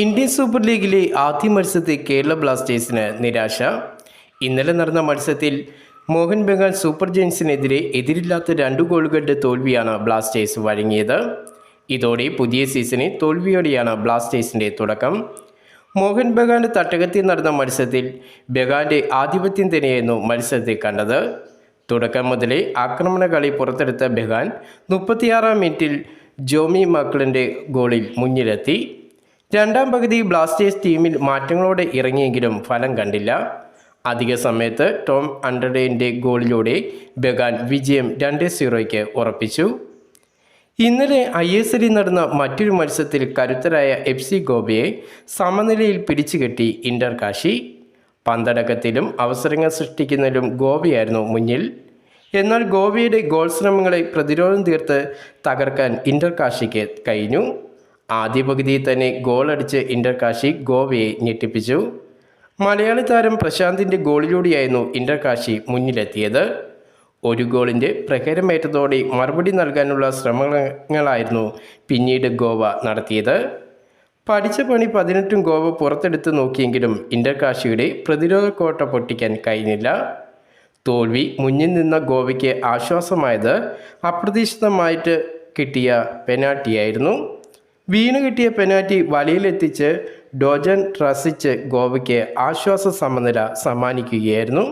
Indian super ലീഗിലെ ആദ്യ മത്സരത്തിൽ കേരള ബ്ലാസ്റ്റേഴ്സിന് നിരാശ. ഇന്നലെ നടന്ന മത്സരത്തിൽ മോഹൻ ബംഗാൾ സൂപ്പർ ജയൻസിനെതിരെ എതിരില്ലാത്ത രണ്ട് ഗോളുകളുടെ തോൽവിയാണ് ബ്ലാസ്റ്റേഴ്സ് വഴങ്ങിയത്. ഇതോടെ പുതിയ സീസണിൽ തോൽവിയോടെയാണ് ബ്ലാസ്റ്റേഴ്സിന്റെ തുടക്കം. മോഹൻ ബഗാന്റെ തട്ടകത്തിൽ നടന്ന മത്സരത്തിൽ ബഗാന്റെ ആധിപത്യം തന്നെയായിരുന്നു മത്സരത്തിൽ കണ്ടത്. തുടക്കം മുതലേ ആക്രമണ കളി പുറത്തെടുത്ത ബഗാൻ മുപ്പത്തിയാറാം മിനിറ്റിൽ ജോമി മക്കളിന്റെ ഗോളിൽ മുന്നിലെത്തി. രണ്ടാം പകുതി ബ്ലാസ്റ്റേഴ്സ് ടീമിൽ മാറ്റങ്ങളോടെ ഇറങ്ങിയെങ്കിലും ഫലം കണ്ടില്ല. അധിക സമയത്ത് ടോം അണ്ടർഡേന്റെ ഗോളിലൂടെ ബഗാൻ വിജയം രണ്ട് സീറോയ്ക്ക് ഉറപ്പിച്ചു. ഇന്നലെ ഐ എസ് എല്ലിൽ നടന്ന മറ്റൊരു മത്സരത്തിൽ കരുത്തരായ എഫ് സി ഗോബയെ സമനിലയിൽ പിടിച്ചുകെട്ടി ഇന്റർ കാശി. പന്തടക്കത്തിലും അവസരങ്ങൾ സൃഷ്ടിക്കുന്നതിലും ഗോവയായിരുന്നു മുന്നിൽ. എന്നാൽ ഗോവയുടെ ഗോൾ ശ്രമങ്ങളെ പ്രതിരോധം തീർത്ത് തകർക്കാൻ ഇന്റർ കാശിക്ക് കഴിഞ്ഞു. ആദ്യ പകുതിയിൽ തന്നെ ഗോളടിച്ച് ഇന്റർ കാശി ഗോവയെ ഞെട്ടിപ്പിച്ചു. മലയാളി താരം പ്രശാന്തിന്റെ ഗോളിലൂടെയായിരുന്നു ഇന്റർ കാശി മുന്നിലെത്തിയത്. ഒരു ഗോളിന്റെ പ്രഹരമേറ്റതോടെ മറുപടി നൽകാനുള്ള ശ്രമങ്ങളായിരുന്നു പിന്നീട് ഗോവ നടത്തിയത്. പഠിച്ച പണി പതിനെട്ടും ഗോവ പുറത്തെടുത്ത് നോക്കിയെങ്കിലും ഇന്റർ കാശിയുടെ പ്രതിരോധ കോട്ട പൊട്ടിക്കാൻ കഴിഞ്ഞില്ല. തോൽവി മുന്നിൽ നിന്ന ഗോവയ്ക്ക് ആശ്വാസമായത് അപ്രതീക്ഷിതമായിട്ട് കിട്ടിയ പെനാൽറ്റിയായിരുന്നു വീണ് കിട്ടിയ പെനാൽറ്റി വലയിലെത്തിച്ച് ഡോജൻ ട്രസിച്ച് ഗോവയ്ക്ക് ആശ്വാസ സമനില സമ്മാനിക്കുകയായിരുന്നു.